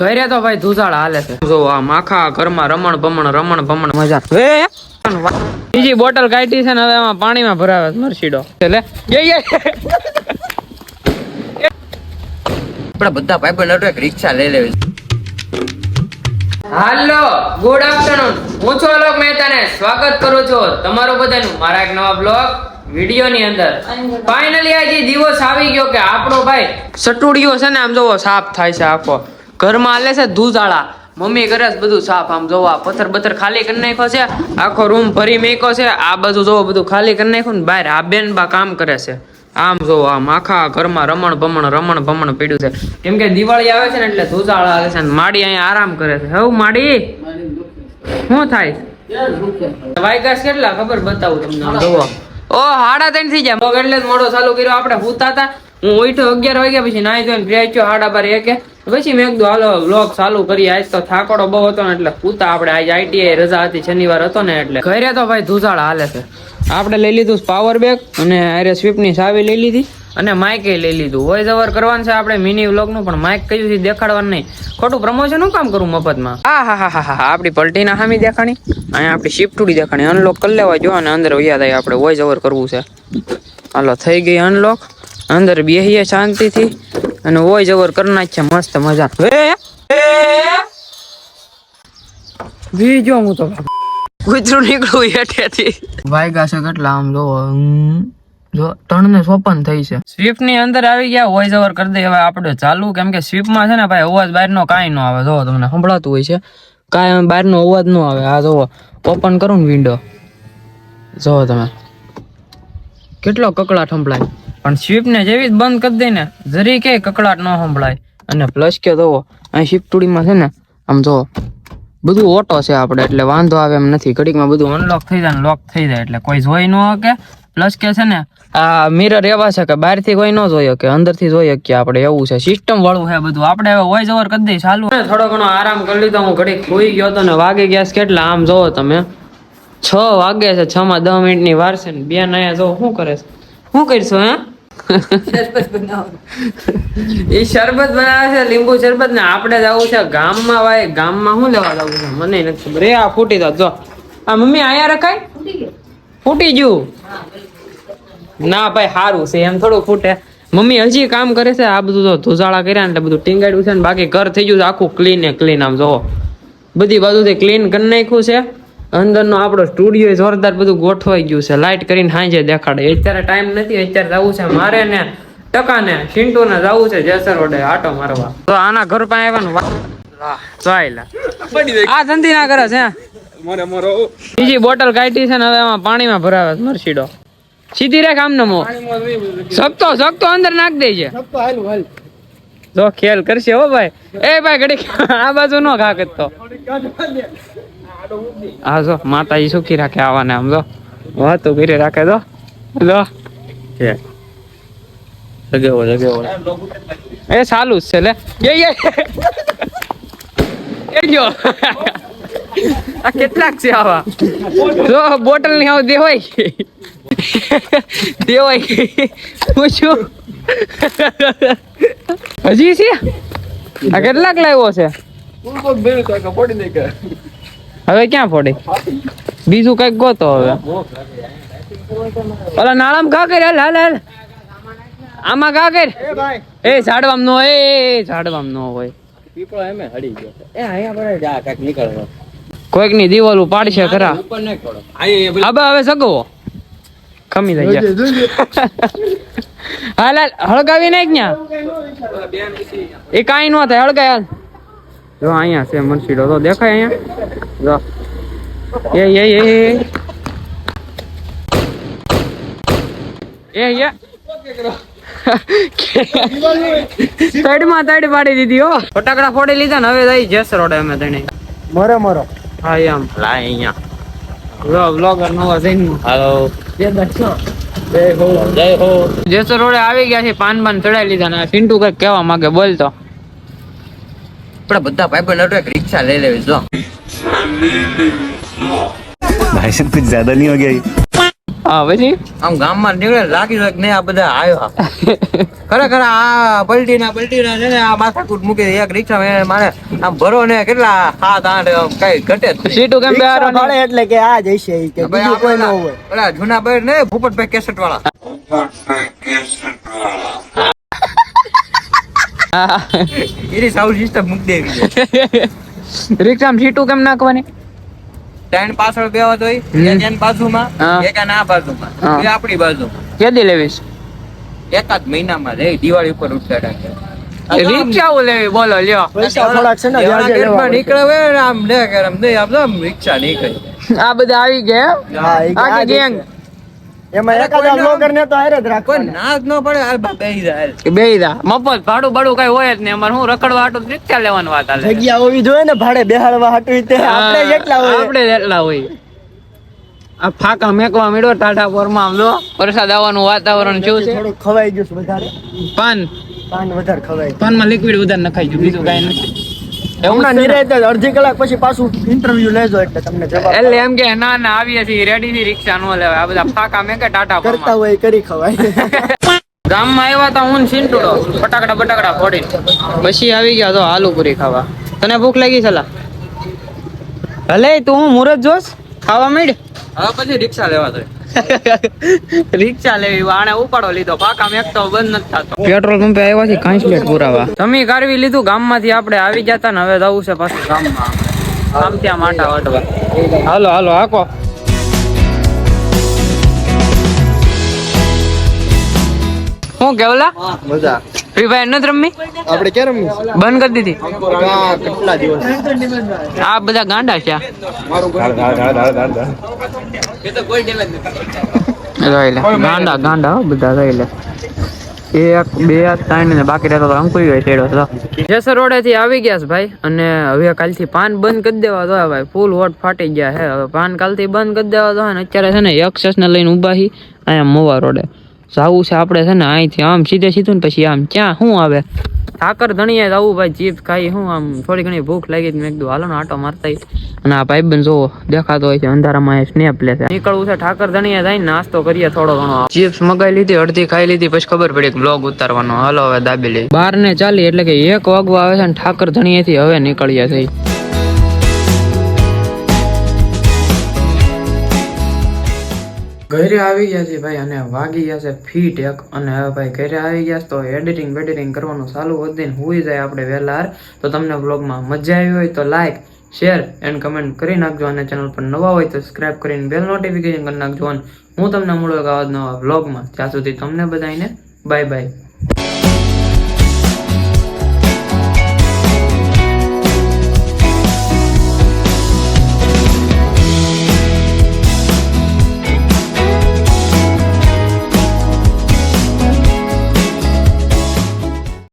ઘરે તો ભાઈ ધુસાળા હાલે છે. જો આ માખા ઘરમાં રમણ ભમણ રમણ ભમણ મજા. હે બીજી બોટલ કાઢી છે ને હવે એમાં પાણીમાં ભરાવે છે મરસીડો. લે એ બધા ભાઈ બહેન એક રિક્ષા લઈ લેવી હાલો ગુડ આફ્ટરનૂન હું છું અલોક મહેતાને સ્વાગત કરું છું તમારું બધાનું. મારા એક નવા બ્લોગ વીડિયો ની અંદર. ફાઇનલી આજે દિવસ આવી ગયો કે આપણો ભાઈ સટુડિયો છે ને આમ જોવો, સાફ થાય છે આખો. ઘરમાં હાલે છે ધૂજાળા મમ્મી કરે છે બધું સાફ આમ જોવો પથ્થર બથ્થર ખાલી કરી નાખ્યો છે. આખો રૂમ ભરી મેક્યો છે. આ બધું જોવો બધું ખાલી કરી નાખ્યું ને બહાર આ બેન બા કામ કરે છે. આમ જોવો આમ આખા ઘરમાં રમણ ભમણ રમણ ભમણ પીડ્યું છે. કેમ કે દિવાળી આવે છે ને એટલે ધૂજાળા આવે છે ને માડી અહીંયા આરામ કરે છે. હવ માડી? શું થાય? વાયગાસ કેટલા? ખબર બતાવું તમને. જોવો ઓ હાડા ત્રણ થઈ જાય એટલે જ મોડો ચાલુ કર્યો. આપણે હુતા હતા હું ઉઠો અગિયાર વાગ્યા પછી નાઈ ધોઈને ફ્રેશ થયો હાડા બાર એકે પછી મેં કીધું, હાલો વ્લોગ ચાલુ કરી આજ તો થાકોડો બહુ હતો ને, એટલે પૂતા આપણે આજ આઈટીઆઈ રજા હતી, શનિવાર હતો ને, એટલે. ઘરે તો ભાઈ ધુસાળા હાલે છે. આપણે લઈ લીધું પાવર બેગ અને અરે સ્વીપની સાવી લઈ લીધી અને માઇકે લઈ લીધું. વોઇસ ઓવર કરવાનું છે આપણે મિની વ્લોગનું પણ માઇક કયું છે દેખાડવાનું નહીં. ખોટું પ્રમોશન હું કામ કરું મફતમાં? હા હા હા હા હા. આપણી પલટીના હામી દેખાણી, અહીંયા આપણી શિફ્ટુડી દેખાણી. અનલોક કરી લેવા જો, અને અંદર વૈયા થાય આપણે વોઇસ ઓવર કરવું છે. હાલો, થઈ ગઈ અનલોક અંદર બેહીએ શાંતિથી અને ઓય જવર કરી નાખીએ મસ્ત મજા. બીજો વી જો હું તો કૂતરું નીકળું હેઠેથી. વાયગા છે કેટલા આમ જો જો ત્રણ ને ચોપન થઈ છે. સ્વીપની અંદર આવી ગયા વોઇસ ઓવર કરી દે. હવે આપણે ચાલુ કેમ કે સ્વીપમાં છે ને ભાઈ અવાજ બહાર નો કાંઈ ન આવે. જો તમને સંભળાતું હોય છે. કાંઈ બહાર નો અવાજ નો આવે. આ જો ઓપન કરું ને વિન્ડો જોવો તમે. કેટલો કકડા સંભળાય પણ સ્વીપ ને જેવી જ બંધ કરી દઈને જરી કે કકડાટ ન સંભળાય. અને પ્લસ કે જોવો, અહીં શિફ્ટુડીમાં છે ને, આમ જોવો, બધું ઓટો છે આપણે, એટલે વાંધો આવે એમ નથી. ઘડીકમાં બધું અનલોક થઈ જાય લોક થઈ જાય, એટલે કોઈ જોઈ ન શકે. પ્લસ કે છે ને, આ મિરર એવા છે કે બહારથી કોઈ ન જોઈ શકે, અંદરથી જોઈ શકીએ આપણે, એવું છે. સિસ્ટમ વાળું છે બધું. આપણે હવે વોઇસ ઓવર કરી દઈએ, ચાલુ. થોડો ઘણો આરામ કરી લીધો, હું ઘડીક સુઈ ગયો તો ને, વાગી ગયા કેટલા? આમ જોવો તમે. છ વાગે છે, છ માં દસ મિનિટની વાર છે ને, બેન અહીંયા જો, શું કરે છે? શું કરશો, હે? એ શરબત બનાવે છે, લીંબુ શરબત ને આપણે જવું છે. ગામમાં ભાઈ ગામમાં શું લેવા જવું છે? મને નથી ખબર. એ આ ફૂટી જાત, જો. આ મમ્મી આયા રખાય? ફૂટી ગયું? ના ભાઈ સારું છે, એમ થોડું ફૂટે. મમ્મી હજી કામ કરે છે, આ બધું તો ધોઝાળા કર્યા એટલે બધું ટીંગાડ્યું છે બાકી ઘર થઈ ગયું છે, આખું ક્લીન ને ક્લીન આમ જોવો બધી બાજુથી ક્લીન કરી નાખ્યું છે. અંદરનો આપણો સ્ટુડિયો જોરદાર બધું ગોઠવાઈ ગયું છે. લાઇટ કરીને સાંજે દેખાડે. અત્યારે ટાઈમ નથી અત્યારે જવું છે મારે ને ટકાને ને જવું છે જેસર વડે આટો મારવા. તો આના ઘર પાસે આવ્યા ચાલ્યા આ ધંધી ના કરે છે બીજી બોટલ કાઢી છે ને હવે એમાં પાણીમાં ભરાવે છે મરસીડો. સીધી રાખ આમ નમો સકતો સકતો અંદર નાખ દેજે. જો ખેલ કરશે હો ભાઈ. એ ભાઈ ઘડી આ બાજુ નો ઘા કરતો હા જો ઈ સુખી રાખે આવાને આમ જો. વાતો કરી રાખે તો જો. છે જગેવો જગેવો એ સાલું છે લે. એ એ. એ જો. આ કેટલાક છે આવા. જો બોટલની આવ દેવાય. દેવાય પૂછ્યું હજી છે? આ કેટલાક લાવ્યો છે? હવે ક્યાં પડે બીજું કંઈક ગોતો હવે. ઓલા નાળામાં કા કરે હાલ હાલ હાલ. આમાં કા કર. એ ઝાડવામ નો એ એ, ઝાડવામ નો હોય. કોઈકની દીવાલ પાડશે ખરા. હવે હવે સગવો. ખમી થઈ ગયા. હાલ હાલ હળગાવી નાખ ન્યા. એ કાઈ ન થાય હળગાય હાલ. જો અહીંયા છે મનસીડો તો દેખાય અહીંયા? જો. એ એ એ એ. સાઈડમાં સાઈડ પાડી દીધી હો. ફટાકડા ફોડી લીધા ને હવે જઈ જેસ રોડે અમે તને મરો મરો. હા એમ. લાય અહીંયા. જો બ્લોગર નવા જઈને હાલો જે દર્શો જય હો. જય હો. જેસર રોડે આવી ગયા છે પાન પાન ચડાઈ લીધા ને પિન્ટુ કંઈક કહેવા માંગે બોલતો આપણા બધા ભાઈ બહેન એક રિક્ષા લઈ લેવી જો. ભાઈ સાહેબ કુછ જ્યાદા નહીં હો ગયા હા પછી? આમ ગામમાં નીકળે લાગી લાગ ને આ બધા આવ્યા. ખરેખર આ પલટીના પલટીના છે ને આ માથાકૂટ મૂકી એક રિક્ષા મારે આમ ભરો ને કેટલા હાથ આઠ કઈ ઘટે સીટું કેમ બહાર મળે એટલે કે આ જઈશે કે બીજું કોઈ ન હોય. પેલા જૂના બેર ને ભૂપતભાઈ કેસેટ વાળા. એની સાઉન્ડ સિસ્ટમ મૂક દેવી રિક્ષામાં સીટું કેમ નાખવાની? ત્રણ પાછળ બે હોય. એક એની બાજુમાં એક આ બાજુમાં એ આપણી બાજુમાં. કેદી લેવીશ? એકાદ મહિનામાં રે દિવાળી ઉપર ઉઠાડા રિક્ષાઓ લેવી? બોલો લ્યો. પૈસા થોડાક છે ને વ્યાજે લેવા. નીકળે હોય ને આમ લે કે આમ નહીં આમ તો આમ રિક્ષા નીકળે. આ બધા આવી ગયા આખી ગેંગ. એમાં એકાદા બ્લોગર ને તો હારે જ કોઈ રાખવાના ન પડે હાલ બા બેહી જાય બે મફત ભાડું બાડું કઈ હોય જ નહીં. અમારે હું રખડવા હાટું રિક્ષા લેવાની વાત હાલે. જગ્યા હોવી જોઈએ ને ભાડે બેહાડવા હાટું તે. આપણે જેટલા હોય. આપણે જેટલા હોય. આ ફાકા મેકવા મળ્યો ટાટા પોરમાં આમ જો. વરસાદ આવવાનું વાતાવરણ કેવું છે? ખવાઈ ગયું છે વધારે. પાન. પાન વધારે ખવાય. પાનમાં લિક્વિડ વધારે નખાઈ ગયું બીજું કાંઈ નથી. અડધી કલાક પછી પાછું ઇન્ટરવ્યુ લેજો એટલે તમને એટલે એમ કે ના ના આવીએ છીએ રેડી ની રિક્ષા નો લેવાય. આ બધા ફાકા મેકે ટાટા કરતા હોય કરી ખવાય. ગામમાં આવ્યા તા હું ને ચીંટુડો ફટાકડા બટાકડા ફોડી પછી આવી ગયા તો આલુપુરી ખાવા. તને ભૂખ લાગી સલા ભલે તું હું મુરત જોશ? ખાવા મીડ. હવે પછી રિક્ષા લેવા જોઈએ રિક્ષા લેવી આને ઉપાડો લીધો. પાકા મેકતો બંધ નથી થતો. પેટ્રોલ પંપે આવ્યા છે કાંઈ પુરાવા. તમે કારવી લીધું ગામમાંથી આપણે આવી જતા ને હવે જવું છે પાછું ગામમાં. આમ ત્યાં માટા વાટવા. હાલો હાલો હાકો. હું કેવલા મજા. ફ્રી ફાયર નથી રમી આપણે ક્યાં રમીશું? બંધ કરી દીધી. આ કેટલા દિવસ? આ બધા ગાંડા છે. ગાંડા. ગાંડા બધા જોઈ એક બે ત્રણ ને બાકી રહેતો તો અંકુરી હોય છેડો તો જેસર રોડે થી આવી ગયા છે ભાઈ અને હવે કાલથી પાન બંધ કરી દેવા તો ભાઈ. ફૂલ વોટ ફાટી ગયા હે હવે પાન કાલથી બંધ કરી દેવા તો ને અત્યારે છે ને એક્સેસ ને લઈને ઊભા હી અહીંયા મોવા રોડે. જાવું છે આપણે છે ને અહીંથી, આમ સીધે સીધું પછી આમ, ક્યાં, શું આવે? ઠાકર ધણીએ જવું ભાઈ ચીપ્સ ખાઈ હું આમ, થોડી ઘણી ભૂખ લાગી મેં કીધું, હાલો ને આટો મારતા. અને આ ભાઈબંધ જોવો દેખાતો હોય છે, અંધારામાં સ્નેપ લે છે. નીકળવું છે, ઠાકર ધણીએ જઈને નાસ્તો કરીએ થોડો ઘણો. ચીપ્સ મગાવી લીધી, અડધી ખાઈ લીધી, પછી ખબર પડી કે બ્લોગ ઉતારવાનો. હાલો, હવે દાબેલી બાર ને ચાલી, એટલે કે એક વાગવા આવે છે ને ઠાકર ધણીએથી હવે નીકળ્યા થઈ ઘરે આવી ગયા છે ભાઈ અને વાગી ગયા છે ફીટ એક. અને હવે ભાઈ ઘરે આવી ગયા છે તો એડિટિંગ બેડિટિંગ કરવાનું ચાલુ વધીને હોઈ જાય આપણે વહેલા તો તમને બ્લોગમાં મજા આવી હોય તો લાઈક શેર એન્ડ કમેન્ટ કરી નાખજો અને ચેનલ પર નવા હોય તો સબસ્ક્રાઇબ કરીને બેલ નોટિફિકેશન કરી નાખજો. અને હું તમને મળું એક આવા નવા બ્લોગમાં ત્યાં સુધી તમને બધાને બાય બાય